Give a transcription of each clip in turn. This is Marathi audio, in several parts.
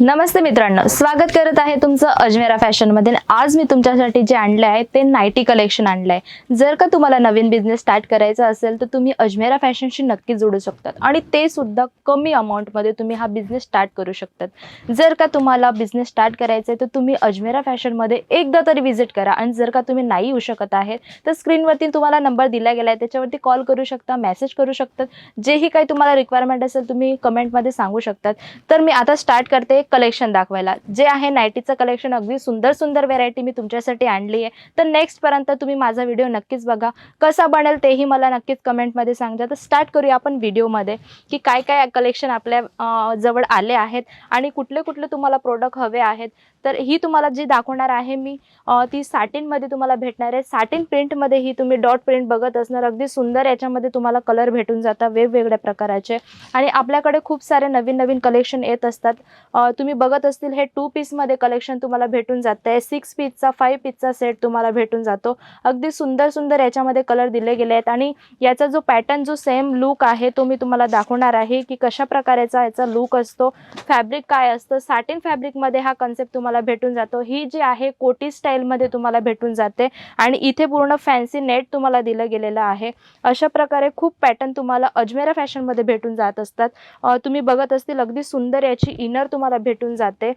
नमस्ते मित्रांनो स्वागत करत आहे तुमचं अजमेरा फॅशनमध्ये आज मी तुमच्यासाठी जे आणलं आहे ते नायटी कलेक्शन आणलं आहे. जर का तुम्हाला नवीन बिझनेस स्टार्ट करायचा असेल तर तुम्ही अजमेरा फॅशनशी नक्की जोडू शकतात. आणि ते सुद्धा कमी अमाऊंटमध्ये तुम्ही हा बिझनेस स्टार्ट करू शकतात. जर का तुम्हाला बिझनेस स्टार्ट करायचा आहे तर तुम्ही अजमेरा फॅशनमध्ये एकदा तरी व्हिजिट करा. आणि जर का तुम्ही नाही येऊ शकत आहे तर स्क्रीनवरती तुम्हाला नंबर दिला गेला आहे. त्याच्यावरती कॉल करू शकता मेसेज करू शकतात. जेही काही तुम्हाला रिक्वायरमेंट असेल तुम्ही कमेंटमध्ये सांगू शकतात. तर मी आता स्टार्ट करते. कलेक्शन दाखवायला. जे आहे नायटीचं कलेक्शन अगदी सुंदर सुंदर व्हेरायटी मी तुमच्यासाठी आणली आहे. तर नेक्स्टपर्यंत तुम्ही माझा व्हिडिओ नक्कीच बघा. कसा बनेल तेही मला नक्कीच कमेंटमध्ये सांगा तर स्टार्ट करूया आपण व्हिडिओमध्ये की काय काय कलेक्शन आपल्या जवळ आले आहेत आणि कुठले कुठले तुम्हाला प्रोडक्ट हवे आहेत. तर ही तुम्हाला जी दाखवणार आहे मी ती साटीनमध्ये तुम्हाला भेटणार आहे. साटीन प्रिंटमध्ये ही तुम्ही डॉट प्रिंट बघत असणार. अगदी सुंदर याच्यामध्ये तुम्हाला कलर भेटून जातात वेगवेगळ्या प्रकाराचे. आणि आपल्याकडे खूप सारे नवीन नवीन कलेक्शन येत असतात. तुम्ही बघत असतील हे टू पीसमध्ये कलेक्शन तुम्हाला भेटून जात आहे सिक्स पीसचा फाईव्ह पीसचा सेट तुम्हाला भेटून जातो. अगदी सुंदर सुंदर याच्यामध्ये कलर दिले गेले आहेत. आणि याचा जो पॅटर्न जो सेम लुक आहे तो मी तुम्हाला दाखवणार आहे की कशा प्रकारेचा याचा लुक असतो. फॅब्रिक काय असतं? साटिन फॅब्रिकमध्ये हा कन्सेप्ट तुम्हाला भेटून जातो. ही जी आहे कोटी स्टाईलमध्ये तुम्हाला भेटून जाते. आणि इथे पूर्ण फॅन्सी नेट तुम्हाला दिलं गेलेलं आहे. अशा प्रकारे खूप पॅटर्न तुम्हाला अजमेरा फॅशनमध्ये भेटून जात असतात. तुम्ही बघत असतील अगदी सुंदर याची इनर तुम्हाला भेटून जाते.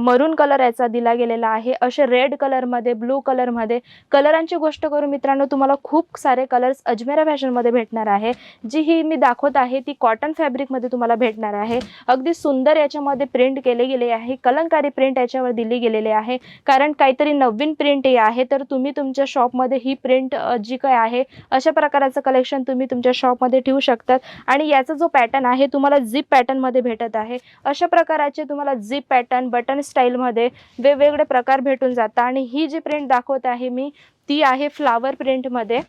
मरून कलर याचा दिला गेलेला आहे. असे रेड कलरमध्ये ब्लू कलरमध्ये कलरांची गोष्ट करू मित्रांनो तुम्हाला खूप सारे कलर्स अजमेरा फॅशनमध्ये भेटणार आहे. जी ही मी दाखवत आहे ती कॉटन फॅब्रिकमध्ये तुम्हाला भेटणार आहे. अगदी सुंदर याच्यामध्ये प्रिंट केले गेले आहे. कलंकारी प्रिंट याच्यावर दिली गेलेली आहे. कारण काहीतरी नवीन प्रिंट हे आहे तर तुम्ही तुमच्या शॉपमध्ये ही प्रिंट जी काय आहे अशा प्रकाराचं कलेक्शन तुम्ही तुमच्या शॉपमध्ये ठेवू शकतात. आणि याचा जो पॅटर्न आहे तुम्हाला झिप पॅटर्नमध्ये भेटत आहे. अशा प्रकाराचे तुम्हाला झिप पॅटर्न बटन स्टाईलमध्ये वेगवेगळे प्रकार भेटून जातात. आणि ही जी प्रिंट दाखवत आहे मी ती आहे फ्लावर प्रिंटमध्ये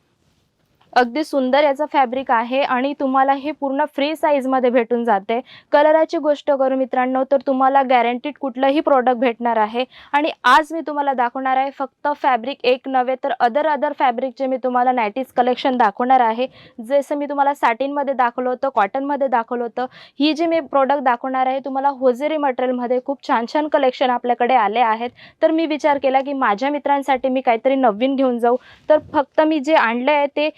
अगदी सुंदर याचं फॅब्रिक आहे आणि तुम्हाला हे पूर्ण फ्री साईजमध्ये भेटून जाते. कलराची गोष्ट करू मित्रांनो तर तुम्हाला गॅरंटीड कुठलंही प्रोडक्ट भेटणार आहे. आणि आज मी तुम्हाला दाखवणार आहे फक्त फॅब्रिक एक नव्हे तर अदर अदर फॅब्रिकचे मी तुम्हाला नायटीज कलेक्शन दाखवणार आहे. जसं मी तुम्हाला साटीनमध्ये दाखवलं होतं कॉटनमध्ये दाखवलं होतं. ही जी मी प्रोडक्ट दाखवणार आहे तुम्हाला होजेरी मटेरियलमध्ये खूप छान छान कलेक्शन आपल्याकडे आले आहेत. तर मी विचार केला की माझ्या मित्रांसाठी मी काहीतरी नवीन घेऊन जाऊ. तर फक्त मी जे आणलं आहे ते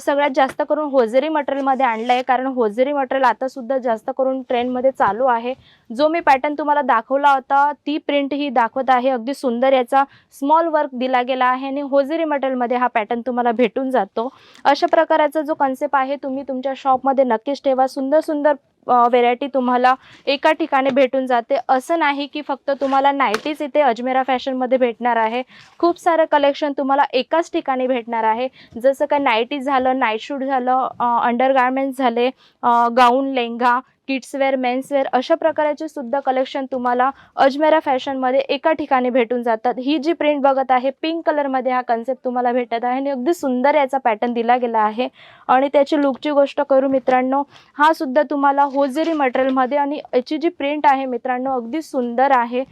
सगळ्यात जास्त करून होजेरी मटेरियलमध्ये आणलं आहे कारण होजेरी मटेरियल आतासुद्धा जास्त करून ट्रेंडमध्ये चालू आहे. जो मी पॅटर्न तुम्हाला दाखवला होता ती प्रिंट ही दाखवत आहे. अगदी सुंदर याचा स्मॉल वर्क दिला गेला आहे आणि होजेरी मटेरियलमध्ये हा पॅटर्न तुम्हाला भेटून जातो. अशा प्रकाराचा जो कन्सेप्ट आहे तुम्ही तुमच्या शॉपमध्ये नक्कीच ठेवा. सुंदर सुंदर व्हेरायटी तुम्हाला एका ठिकाणी भेटून जाते. असं नाही की फक्त तुम्हाला नाईटीच इथे अजमेरा फॅशनमध्ये भेटणार आहे. खूप सारं कलेक्शन तुम्हाला एकाच ठिकाणी भेटणार आहे. जसं काय नाईटीज झालं नाईट शूट झालं अंडरगार्मेंट्स झाले गाऊन लेंगा किड्सवेअर मेन्सवेअर अशा प्रकारचे सुद्धा कलेक्शन तुम्हाला अजमेरा फॅशनमध्ये एका ठिकाणी भेटून जातात. ही जी प्रिंट बघत आहे पिंक कलरमध्ये हा कन्सेप्ट तुम्हाला भेटत आहे आणि अगदी सुंदर याचा पॅटर्न दिला गेला आहे. आणि त्याची लुकची गोष्ट करू मित्रांनो हा सुद्धा तुम्हाला होजेरी मटेरियलमध्ये आणि याची जी प्रिंट आहे मित्रांनो अगदी सुंदर आहे.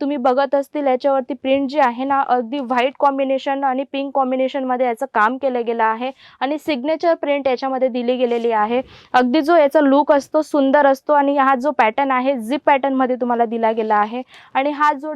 तुम्ही बघत असतील याच्यावरती प्रिंट जी आहे ना अगदी व्हाईट कॉम्बिनेशन आणि पिंक कॉम्बिनेशनमध्ये याचं काम केलं गेलं आहे. आणि सिग्नेचर प्रिंट याच्यामध्ये दिली गेलेली आहे. अगदी जो याचा लुक असतो सुंदर असतो आणि हा जो पॅटर्न आहे झिप पॅटर्नमध्ये तुम्हाला दिला गेला आहे. आणि हा जो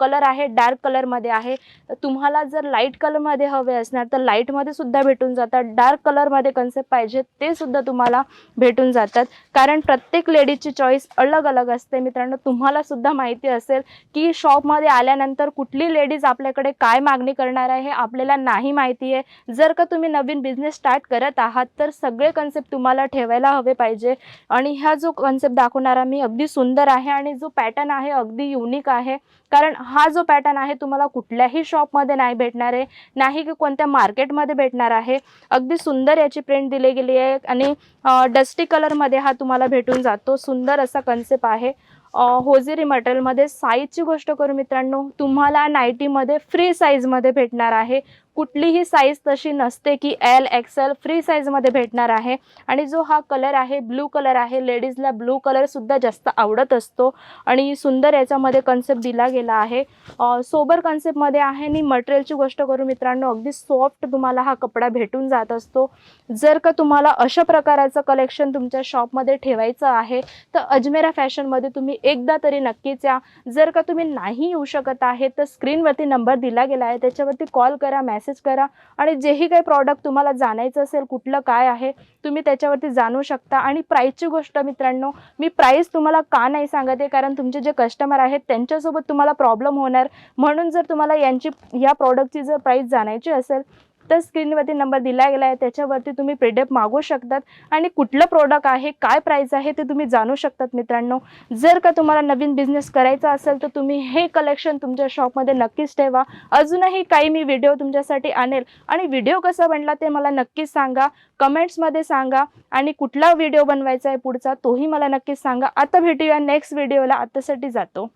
कलर आहे डार्क कलरमध्ये आहे तुम्हाला जर लाइट कलरमध्ये हवे असणार तर लाईटमध्ये सुद्धा भेटून जातात. डार्क कलरमध्ये कन्सेप्ट पाहिजे ते सुद्धा तुम्हाला भेटून जातात. कारण प्रत्येक लेडीजची चॉईस अलग अलग असते. मित्रांनो तुम्हाला सुद्धा माहिती असेल की शॉपमध्ये आल्यानंतर कुठली लेडीज आपल्याकडे काय मागणी करणार आहे हे आपल्याला नाही माहिती आहे जर का तुम्ही नवीन बिझनेस स्टार्ट करत आहात तर सगळे कन्सेप्ट तुम्हाला ठेवायला हवे पाहिजे. आणि ह्या जो कन्सेप्ट दाखवणारा मी अगदी सुंदर आहे आणि जो पॅटर्न आहे अगदी युनिक आहे. कारण हा जो पॅटर्न आहे तुम्हाला कुठल्याही शॉपमध्ये नाही भेटणार आहे. नाही की कोणत्या मार्केटमध्ये भेटणार आहे. अगदी सुंदर याची प्रिंट दिली गेली आहे आणि डस्टी कलरमध्ये हा तुम्हाला भेटून जातो. सुंदर असा कन्सेप्ट आहे. होजेरी मटेरियलमध्ये साईजची गोष्ट करू मित्रांनो. तुम्हाला नाईटीमध्ये फ्री साईजमध्ये भेटणार आहे. कुठलीही साईज तशी नसते की एल एक्सेल फ्री साईजमध्ये भेटणार आहे. आणि जो हा कलर आहे ब्लू कलर आहे लेडीजला ब्लू कलरसुद्धा जास्त आवडत असतो. आणि सुंदर याच्यामध्ये कन्सेप्ट दिला गेला आहे. सोबर कन्सेप्टमध्ये आहे आणि मटेरियलची गोष्ट करू मित्रांनो अगदी सॉफ्ट तुम्हाला हा कपडा भेटून जात असतो. जर का तुम्हाला अशा प्रकाराचं कलेक्शन तुमच्या शॉपमध्ये ठेवायचं आहे तर अजमेरा फॅशनमध्ये तुम्ही एकदा तरी नक्कीच या. जर का तुम्ही नाही येऊ शकत आहे तर स्क्रीनवरती नंबर दिला गेला आहे. त्याच्यावरती कॉल करा मेसेज मेसेज करा. आणि जेही काही प्रॉडक्ट तुम्हाला जाणायचं असेल कुठलं काय आहे तुम्ही त्याच्यावरती जाणू शकता. आणि प्राईसची गोष्ट मित्रांनो मी प्राईस तुम्हाला का नाही सांगत आहे? कारण तुमचे जे कस्टमर आहेत त्यांच्यासोबत तुम्हाला प्रॉब्लेम होणार. म्हणून जर तुम्हाला यांची या प्रॉडक्टची जर प्राईस जाणायची असेल आत्ता स्क्रीनवरती नंबर दिला गेला आहे त्याच्यावरती तुम्ही प्रिडेप मागू शकतात. आणि कुठलं प्रोडक्ट आहे काय प्राईस आहे ते तुम्ही जाणू शकतात मित्रांनो. जर का तुम्हाला नवीन बिझनेस करायचा असेल तर तुम्ही हे कलेक्शन तुमच्या शॉपमध्ये नक्कीच ठेवा. अजूनही काही मी व्हिडिओ तुमच्यासाठी आणेल. आणि व्हिडिओ कसा बनला ते मला नक्कीच सांगा. कमेंट्समध्ये सांगा. आणि कुठला व्हिडिओ बनवायचा आहे पुढचा तोही मला नक्कीच सांगा. आता भेटूया नेक्स्ट व्हिडिओला आतासाठी जातो.